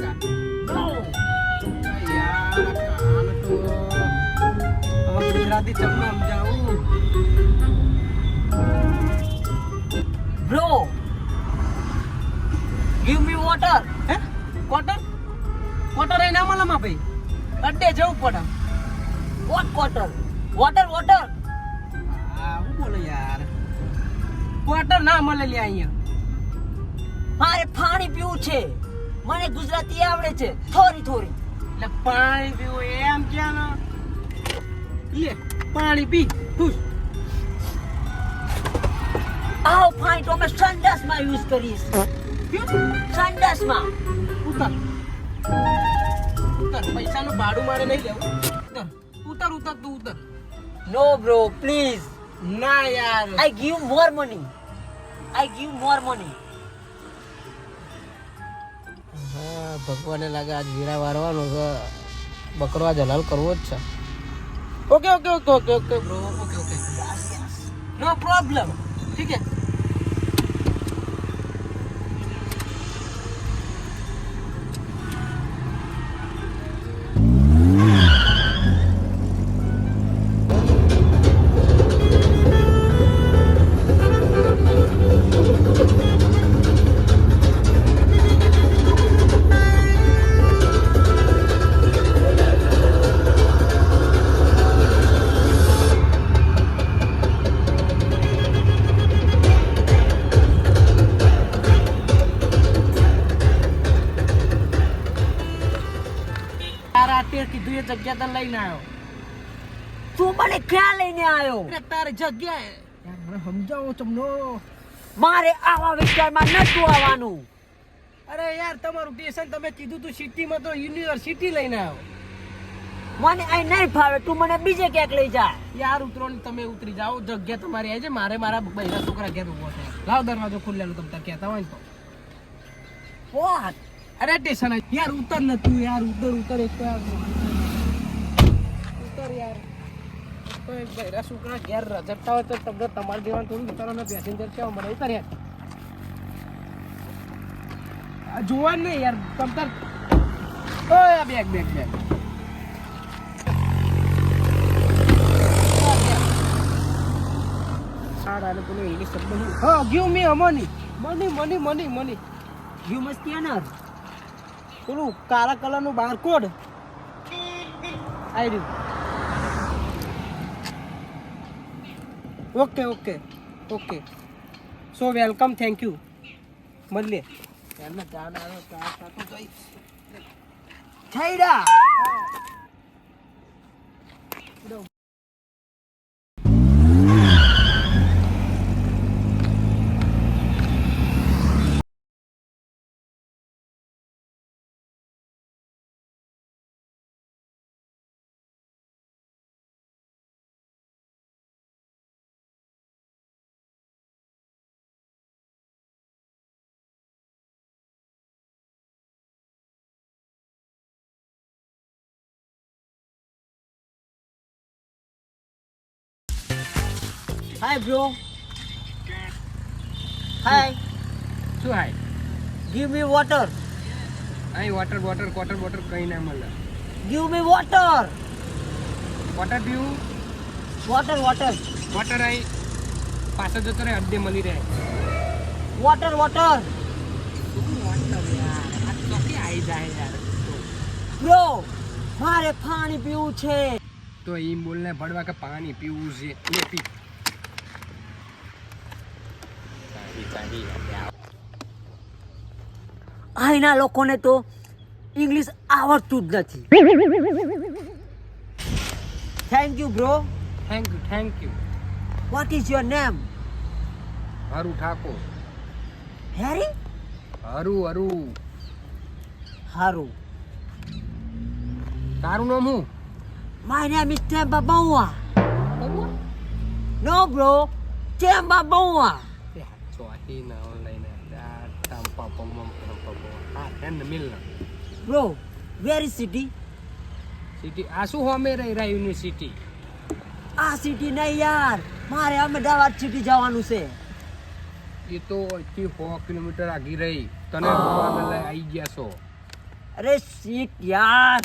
બટેકા No. યાર કાન તો હવે ગુજરાતી તમને સમજાવું Bro. Give me water. હે કોટન કોટન એ ના મળે માં ભાઈ અડ્ડે જવું પડે What water? Water, water. હા હું બોલે યાર કોટન ના મળે લ્યા અહીંયા મારે પાણી પીવું છે મને ગુજરાતી આવડે છે. થોડી થોડી એટલે પાણી પીવું એમ ક્યાં ના? લે પાણી પી ખુશ. આવો પાણી તો અમે સંડાસમાં યુઝ કરીશ. સંડાસમાં. ઉતર. ઉતર પૈસાનું ભાડું મારે નહીં લેવું. ઉતર ઉતર ઉતર તું ઉતર. નો બ્રો પ્લીઝ ના યાર. I give more money I give more money ભગવાને લાગે આજ વીરા વારવાનો છે. બકરો આજ કરવો જ છે. Okay okay okay okay okay bro okay okay no problem ઠીક है જગ્યા તો લઈને આવ્યો. તું મને ક્યાં લઈને આવ્યો? તારી જગ્યાએ. મને સમજાવો તમને મારે આવા વિસ્તારમાં નતું આવવાનું. અરે યાર તમારું ટેશન તમે કીધું તું સિટીમાં તો યુનિવર્સિટી લઈને આવ્યો મને અહીં નહીં ફાવે તું મને બીજે ક્યાંક લઈ જા. યાર ઉતરો ને તમે ઉતરી જાઓ જગ્યા તમારી આવી છે મારે મારા બૈરા છોકરા ઘેર ઊભો છે. લાવ દરવાજો ખુલ્લેલો તમે કહેતા હોય ને તો? અરે ટેશન. યાર ઉતર ને તું યાર ઉતર ઉતર એક તો યાર યાર. એક બૈરા છોકરા ઘેર રજડતા હોય તો તમને તમારે જેવા થોડું ઉતારવાના પેસેન્જર કેવા મને ઉતર જોવા નહીં યાર, તમ તાર ઓય બેગ બેગ બેગ. ને શબ્દ? હા give me money money money money money You મસ્ત scanner. પેલું કાળા કલરનું બારકોડ આવી રહ્યું okay okay okay so welcome thank you મળીએ. એમને ચા ના આવ્યો ચા ચા જઈશ Tater! Hi bro. Hi. શું હાય Give me water. અહીં વોટર વોટર વોટર વોટર કંઈ ના મળે Give me water. વોટર પીવું Water, water. વોટર અહીં પાછળ જતો રહે અડધે મળી રહે Water, water. વોટર યાર આ આવી જાય યાર Bro, મારે પાણી પીવું છે. તો એમ બોલને ભડવા કે પાણી પીવું છે એ પી અહીંના લોકોને તો ઇંગ્લિશ આવડતું જ નથી. Thank you bro thank you thank you what is your name Haru Thakor Harry Haru Haru હારું તારું નામ હું my name is Temba Bavuma no bro Temba Bavuma online ટામ્પા પમ પમ પમ હા એન મિલ bro where is city city આ શું હોમે રહી રહ્યા યુનિવર્સિટી આ સિટી નહીં યાર મારે અમદાવાદ સિટી જવાનું છે એ તો અહીંથી સો કિલોમીટર આગી રહી તને આવી ગયા છો અરે શીટ યાર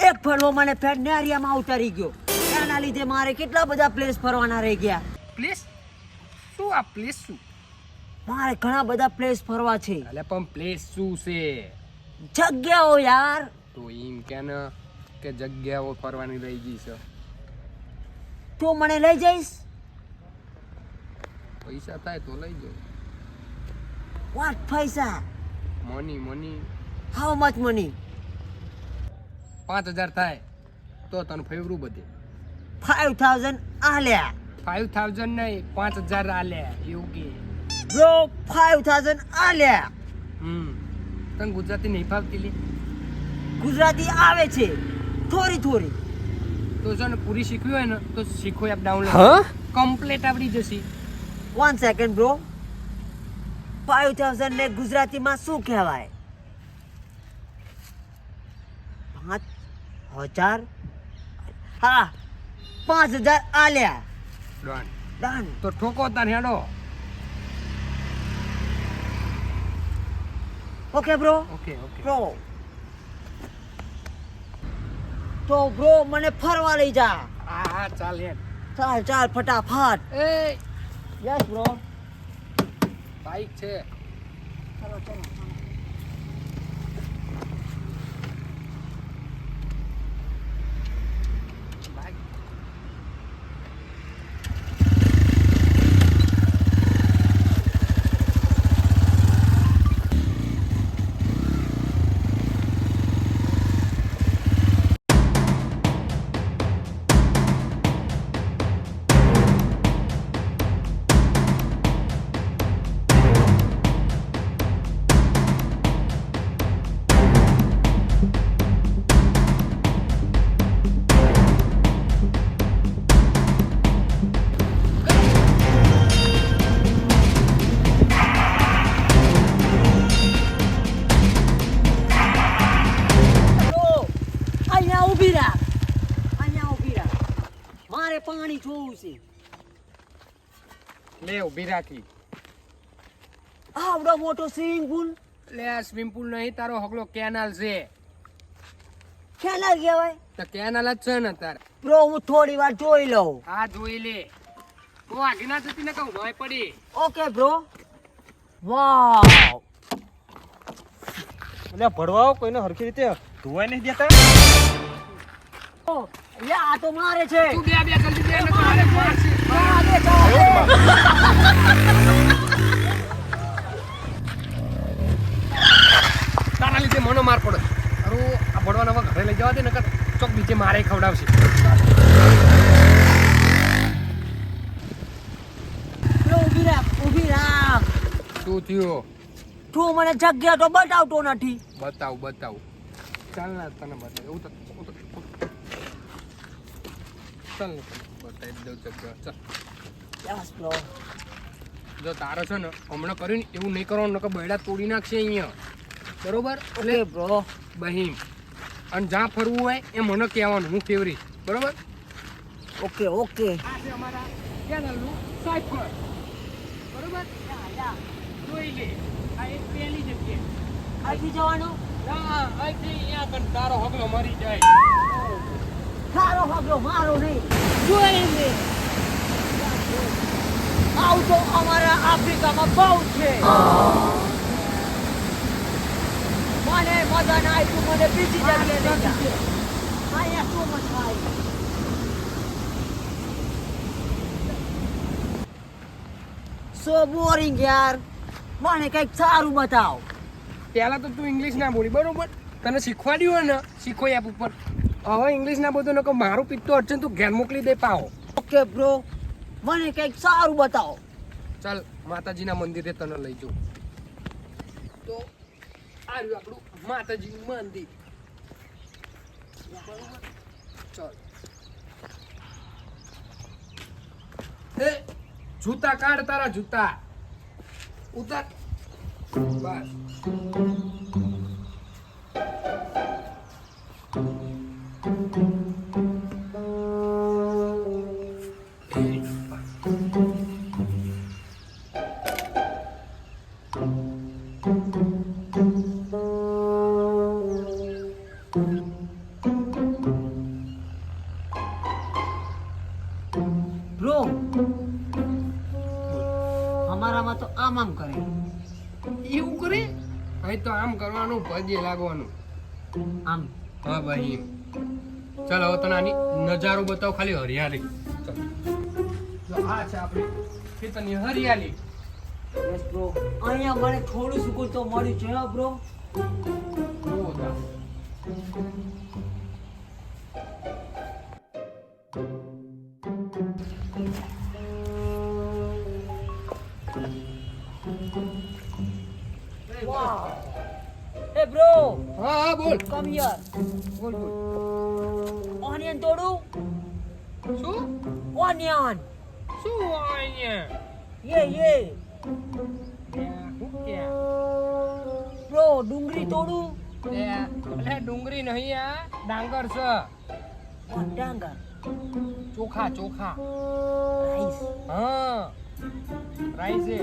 એક ફરવો મને ફેડનેરિયામાં ઉતારી ગયો એના લીધે મારે કેટલા બધા પ્લેસ ફરવાના રહી ગયા પ્લેસ શું આ પ્લેસ શું? મારે ઘણા બધા પ્લેસ ફરવા છે. એટલે પણ પ્લેસ શું છે? જગ્યાઓ યાર. તો એમ કે ને કે જગ્યાઓ ફરવાની રહી ગઈ છે. તો મને લઈ જઈશ? પૈસા થાય તો લઈ જાઓ વાત પૈસા? Money money how much money પાંચ હજાર થાય તો તને ફેવરું બધે. ફાઈવ થાઉઝન્ડ આલ્યા. ફાઈવ થાઉઝન્ડ નહીં પાંચ હજાર આલ્યા એવું કે. બ્રો ફાઈવ થાઉઝન્ડ આલ્યા હમ. તને ગુજરાતી નહીં ફાવતી લે? ગુજરાતી આવે છે. થોડી થોડી. તો જો ને પૂરી શીખવી હોય ને તો શીખો એપ ડાઉનલોડ કમ્પ્લીટ આવડી જશે. One second bro five thousand ને ગુજરાતીમાં શું કહેવાય? પાંચ હજાર? હા પાંચ હજાર આલ્યા. ડન ડન તો ઠોકો તાર હેડો okay bro okay okay bro તો બ્રો મને ફરવા લઈ જા. હા હા ચાલ હેડ. ચાલ ચાલ ફટાફટ. એ. યસ બ્રો બાઈક છે. ચાલો ચલો. લે ઊભી રાખી. આવડો મોટો સ્વિમિંગ પુલ લે આ સ્વિમિંગ પુલ નહીં તારો હગલો કેનાલ છે. કેનાલ કહેવાય? તો કેનાલ જ છે ને તાર. બ્રો હું થોડી વાર જોઈ લઉં. હા જોઈ લે. તો આગી ના જતી ને કહું ભાઈ પડી. Okay bro. વાવ. એટલે ભરવાઓ કોઈને હરખી રીતે ધોવાય નહીં દેતા? ઓ, યા આ તો મારે છે. તું બે બે જલ્દી દે ને મારે ખવડાવશે. ઊભી રાખ ઊભી રાખ. શું થયું? તું મને જગ્યા તો બતાવતો નથી. બતાવ બતાવ. ચાલ ને તને બતાવ એવું તો ચાલ ને બતાવી દઉં જગ્યા. ચાલ. જો તારે છે ને હમણાં કર્યું ને એવું નહીં કરવાનું નકર બૈડા તોડી નાખશે અહીંયા. બરોબર? એટલે બ્રો બહીમ અને જ્યાં ફરવું હોય એ મને કહેવાનું હું ફેવરી બરોબર? Okay okay. આ છે અમારા કેનલનું સાયફર બરોબર? જોઈ લે. આ એક પહેલી જગ્યા અહીંથી જવાનું? ના અહીંથી અહીંયા પણ તારો હગલો મરી જાય. સારો હગલો મારો નહીં. જોઈ લે. આવું તો અમારા આફ્રિકામાં બહુ છે. મને મજા ના આવી તું મને બીજી જગ્યાએ લઈ જા. અહીંયા શું સો બોરિંગ યાર. મને કંઈક સારું બતાવ. પહેલાં તો તું ઇંગ્લિશ ના બોલી બરોબર? તને શીખવાડ્યું હોય ને શીખો એપ ઉપર. હવે ઇંગ્લિશ ના બોલતો નકો મારું પિત્તો અર્જન તું ઘેર મોકલી દે પાવો ઓકે બ્રો મને કંઈક સારું બતાવો. ચાલ માતાજીના મંદિરે તને લઈ જાઉં. તો આ રહ્યું આપણું માતાજીનું મંદિર. ચાલ. એ જૂતા કાઢ તારા જૂતા. ઉતાર. બસ. આમ આમ કરે. એવું કરે? ભાઈ તો આમ કરવાનું પગે લાગવાનું. આમ. હા ભાઈ ચાલો હવે તને આની નજારો બતાવો ખાલી હરિયાળી. આ છે આપણી ખેતરની હરિયાળી. યસ બ્રો અહીંયા મને થોડું સુકૂન તો મળ્યું છે હા બ્રો જુઓ તો. એ બ્રો હા હા બોલ. કમ હિયર બોલ બોલ. ઓનિયન તોડું? શું? ઓનિયન શું અહીંયા યે યે બ્રો ડુંગળી તોડું? એટલે ડુંગળી નહીં આ ડાંગર છે. ડાંગર? ચોખા ચોખા. હા. રાઈસ છે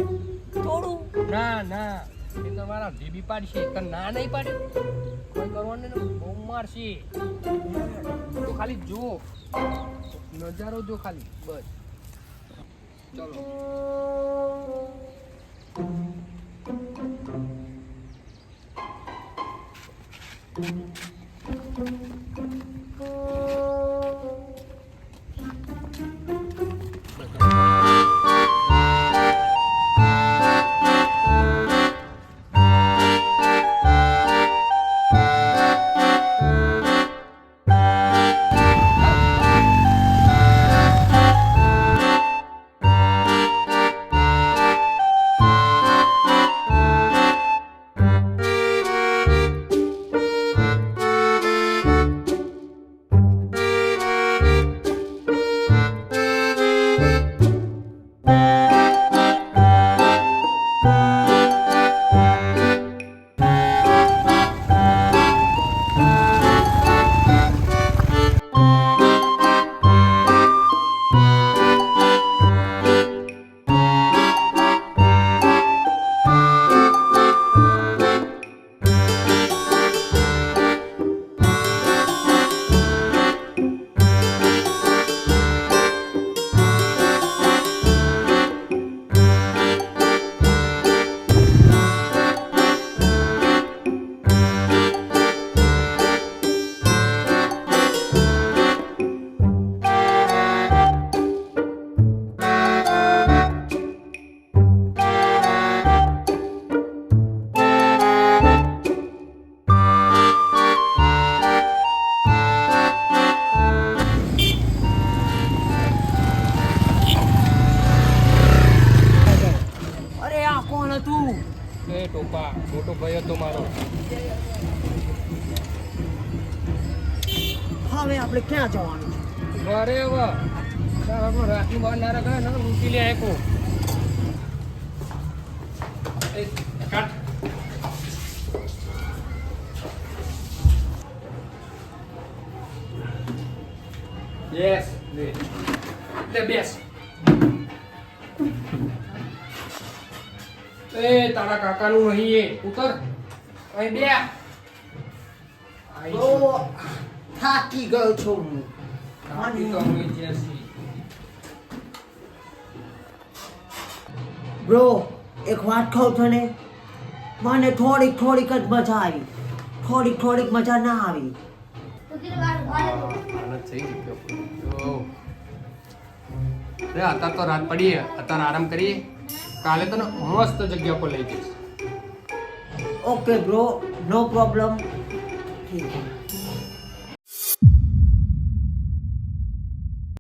થોડું. ના ના. એ તમારા બેબી પાડશે. તને ના નહીં પાડે. કોઈ કરવાનું બહુ મારશે. તો ખાલી જો. નજારો જો ખાલી. બસ. ચલો. અરે તારા નહીં એ ઉતર. અહીં બે. તો થાકી ગયો છું હું. બ્રો એક વાત કહું તને? મને થોડીક થોડીક જ મજા આવી. થોડીક થોડીક મજા ના આવી. અત્યારે તો રાત પડી અત્યારે આરામ કરીએ. કાલે તને મસ્ત જગ્યા પર લઈ જઈશ. ઓકે બ્રો નો પ્રોબ્લેમ ઠીક છે